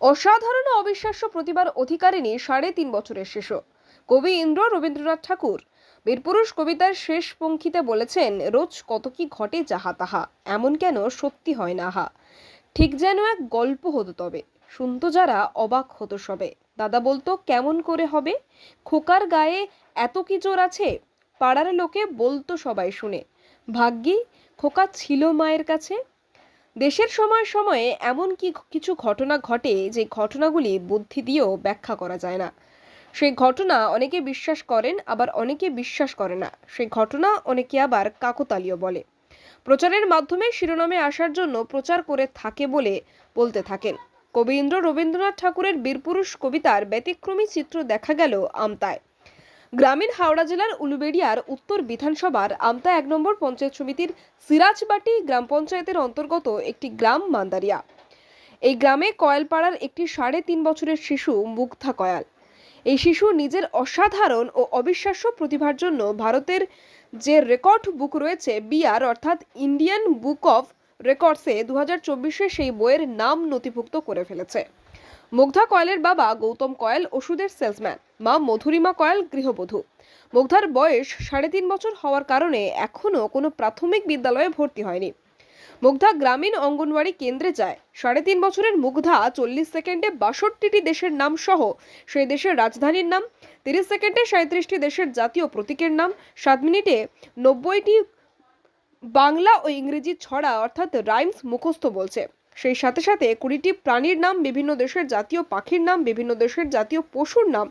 অসাধারণ অবিশ্বাস্য প্রতিভার অধিকারিণী সাড়ে তিন বছরের শিশু কবি ইন্দ্র রবীন্দ্রনাথ ঠাকুর। বীরপুরুষ কবিতার শেষ পঙ্ক্তিতে বলেছেন, রোজ কত কি ঘটে যাহা তাহা, এমন কেন সত্যি হয় না হা ঠিক যেন এক গল্প হতো তবে, শুনতো যারা অবাক হতো সবে। দাদা বলতো, কেমন করে হবে? খোকার গায়ে এত কি জোর আছে? পাড়ার লোকে বলতো সবাই শুনে। ভাগ্যি, খোকা ছিল মায়ের কাছে দেশের সময় সময়ে এমন কি কিছু ঘটনা ঘটে যে ঘটনাগুলি বুদ্ধি দিয়েও ব্যাখ্যা করা যায় না। সেই ঘটনা অনেকে বিশ্বাস করেন, আবার অনেকে বিশ্বাস করে না। সেই ঘটনা অনেকে আবার কাকতালীয় বলে। প্রচারের মাধ্যমে শিরোনামে আসার জন্য প্রচার করে থাকে বলে বলতে থাকেন। কবীন্দ্র রবীন্দ্রনাথ ঠাকুরের বীরপুরুষ কবিতার ব্যতিক্রমী চিত্র দেখা গেল আমতায়। গ্রামীণ হাওড়া জেলার উলুবেড়িয়ার উত্তর বিধানসভার আমতা এক নম্বর পঞ্চায়েত সমিতির সিরাজবাটি গ্রাম পঞ্চায়েতের অন্তর্গত একটি গ্রাম মান্দারিয়া। এই গ্রামে কয়েলপাড়ার একটি সাড়ে তিন বছরের শিশু মুগ্ধা কয়াল। এই শিশু নিজের অসাধারণ ও অবিশ্বাস্য প্রতিভার জন্য ভারতের যে রেকর্ড বুক রয়েছে, বিআর, অর্থাৎ ইন্ডিয়ান বুক অফ রেকর্ডসে দু হাজার সেই বইয়ের নাম নথিভুক্ত করে ফেলেছে। মুগ্ধা কয়েলের বাবা গৌতম কয়েল ওষুধের সেলসম্যান, মা মধুরিমা কয়েল গৃহবধূ। মুগ্ধার বয়স সাড়ে তিন বছর হওয়ার কারণে এখনও কোনো প্রাথমিক বিদ্যালয়ে ভর্তি হয়নি। মুগ্ধা গ্রামীণ অঙ্গনওয়াড়ি কেন্দ্রে যায়। সাড়ে তিন বছরের মুগ্ধা চল্লিশ সেকেন্ডে বাষট্টিটি দেশের নাম সহ সেই দেশের রাজধানীর নাম, তিরিশ সেকেন্ডে সাঁত্রিশটি দেশের জাতীয় প্রতীকের নাম, সাত মিনিটে নব্বইটি বাংলা ও ইংরেজি ছড়া অর্থাৎ রাইমস মুখস্থ বলছে। সেই সাথে সাথে কুড়িটি প্রাণীর নাম বিভিন্ন দেশের জাতীয় পাখির নাম, বিভিন্ন দেশের জাতীয় পশুর নাম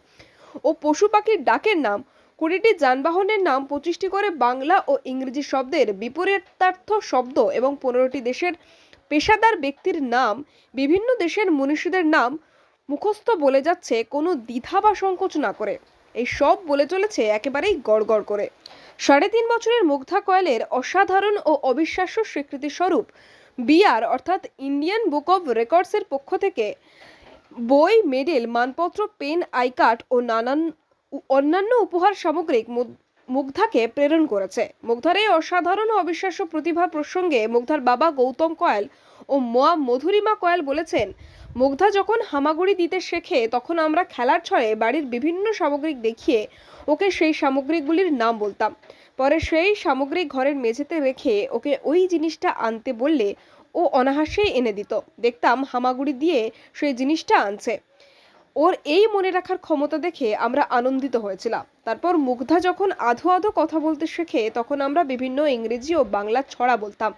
ও পশু পাখির ডাকের নাম। কুড়িটি যানবাহনের নাম পঁচিশটি করে বাংলা ও ইংরেজি শব্দের বিপরীতার্থ শব্দ এবং পনেরোটি দেশের পেশাদার ব্যক্তির নাম, বিভিন্ন দেশের মনীষীদের নাম মুখস্থ বলে যাচ্ছে কোনো দ্বিধা বা সংকোচ না করে। এই সব বলে চলেছে একেবারেই গড়গড় করে। সাড়ে তিন বছরের মুগ্ধা কয়েলের অসাধারণ ও অবিশ্বাস্য স্বীকৃতি স্বরূপ বিআর, অর্থাৎ ইন্ডিয়ান বুক অব রেকর্ডসের পক্ষ থেকে বই, মেডেল, মানপত্র, পেন, আই কার্ড ও নানান অন্যান্য উপহার সামগ্রিক মুগ্ধাকে প্রেরণ করেছে। মুগ্ধার এই অসাধারণ অবিশ্বাস্য প্রতিভা প্রসঙ্গে মুগ্ধার বাবা গৌতম কয়াল ও মা মধুরিমা কয়াল বলেছেন, মুগ্ধা যখন হামাগুড়ি দিতে শেখে, তখন আমরা খেলার ছলে বাড়ির বিভিন্ন সামগ্রিক দেখিয়ে ওকে সেই সামগ্রীগুলির নাম বলতাম। পরে সেই সামগ্রিক ঘরের মেঝেতে রেখে ওকে ওই জিনিসটা আনতে বললে ও অনাহাসেই এনে দিত। দেখতাম হামাগুড়ি দিয়ে সেই জিনিসটা আনছে। ওর এই মনে রাখার ক্ষমতা দেখে আমরা আনন্দিত হয়েছিলাম। তারপর মুগ্ধা যখন আধো আধো কথা বলতে শেখে, তখন আমরা বিভিন্ন ইংরেজি ও বাংলা ছড়া বলতাম।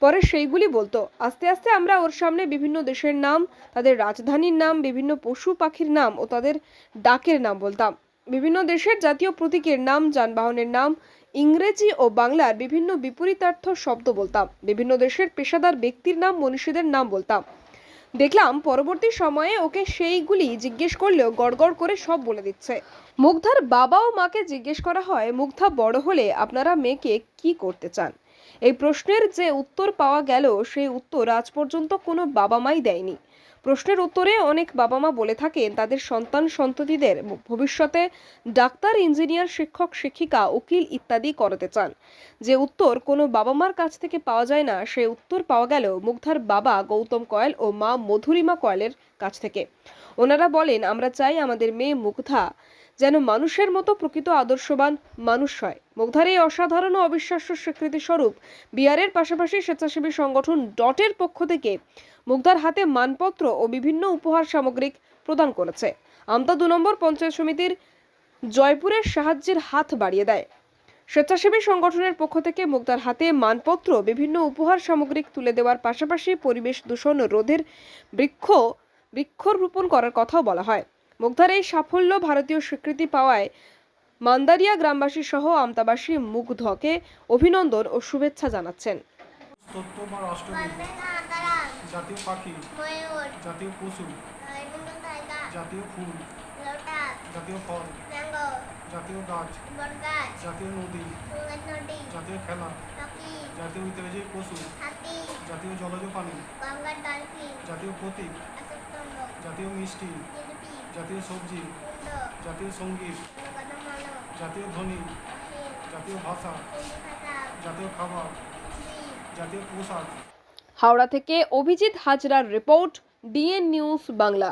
পরে সেইগুলি বলতো। আস্তে আস্তে আমরা ওর সামনে বিভিন্ন দেশের নাম, তাদের রাজধানীর নাম, বিভিন্ন পশু পাখির নাম ও তাদের ডাকের নাম বলতাম। বিভিন্ন দেশের জাতীয় প্রতীকের নাম, যানবাহনের নাম ইংরেজি ও বাংলার বিভিন্ন বিপরীতার্থ শব্দ বলতাম। বিভিন্ন দেশের পেশাদার ব্যক্তির নাম মনীষীদের নাম বলতাম। দেখলাম পরবর্তী সময়ে ওকে সেইগুলি জিজ্ঞেস করলেও গড়গড় করে সব বলে দিচ্ছে। মুগ্ধার বাবা ও মাকে জিজ্ঞেস করা হয়, মুগ্ধা বড় হলে আপনারা মেয়েকে কি করতে চান? এই প্রশ্নের যে উত্তর পাওয়া গেল, সেই উত্তর আজ পর্যন্ত কোনো বাবা মাই দেয়নি। প্রশ্নের উত্তরে অনেক বাবা মা বলে থাকেন, তাদের সন্তান সন্ততিদের ভবিষ্যতে ডাক্তার, ইঞ্জিনিয়ার, শিক্ষক, শিক্ষিকা, উকিল ইত্যাদি করাতে চান। যে উত্তর কোনো বাবা মার কাছ থেকে পাওয়া যায় না সেই উত্তর পাওয়া গেল মুগ্ধার বাবা গৌতম কয়েল ও মা মধুরিমা কয়েলের কাছ থেকে। ওনারা বলেন, আমরা চাই আমাদের মেয়ে মুগ্ধা যেন মানুষের মতো প্রকৃত আদর্শবান মানুষ হয়। মুগ্ধার এই অসাধারণ ও অবিশ্বাস্য স্বীকৃতি স্বরূপ বিহারের পাশাপাশি স্বেচ্ছাসেবী সংগঠন ডটের পক্ষ থেকে মুগ্ধার হাতে মানপত্র ও বিভিন্ন উপহার সামগ্রিক প্রদান করেছে। আমতা দু নম্বর পঞ্চায়েত সমিতির জয়পুরের সাহায্যের হাত বাড়িয়ে দেয়। স্বেচ্ছাসেবী সংগঠনের পক্ষ থেকে মুগ্ধার হাতে মানপত্র, বিভিন্ন উপহার সামগ্রিক তুলে দেওয়ার পাশাপাশি পরিবেশ দূষণ রোধের বৃক্ষ বৃক্ষরোপণ করার কথাও বলা হয়। মুগ্ধার এই সাফল্য ভারতীয় স্বীকৃতি পাওয়ায় মান্দারিয়া গ্রামবাসী সহ আমতাবাসী মুগ্ধকে অভিনন্দন ও শুভেচ্ছা জানাচ্ছেন। জাতীয় পাখি জাতীয় পশু জাতীয় ফুল জাতীয় ফল জাতীয় গাছ জাতীয় নদী জাতীয় খেলা জাতীয় ঐতিহাসিক পশু জাতীয় জলজ প্রাণী জাতীয় প্রতীক জাতীয় মিষ্টি জাতীয় সবজি জাতীয় সংগীত জাতীয় ধ্বনি জাতীয় ভাষা জাতীয় খাবার জাতীয় পোশাক। হাওড়া থেকে অভিজিৎ হাজরার রিপোর্ট ডিএন নিউজ বাংলা।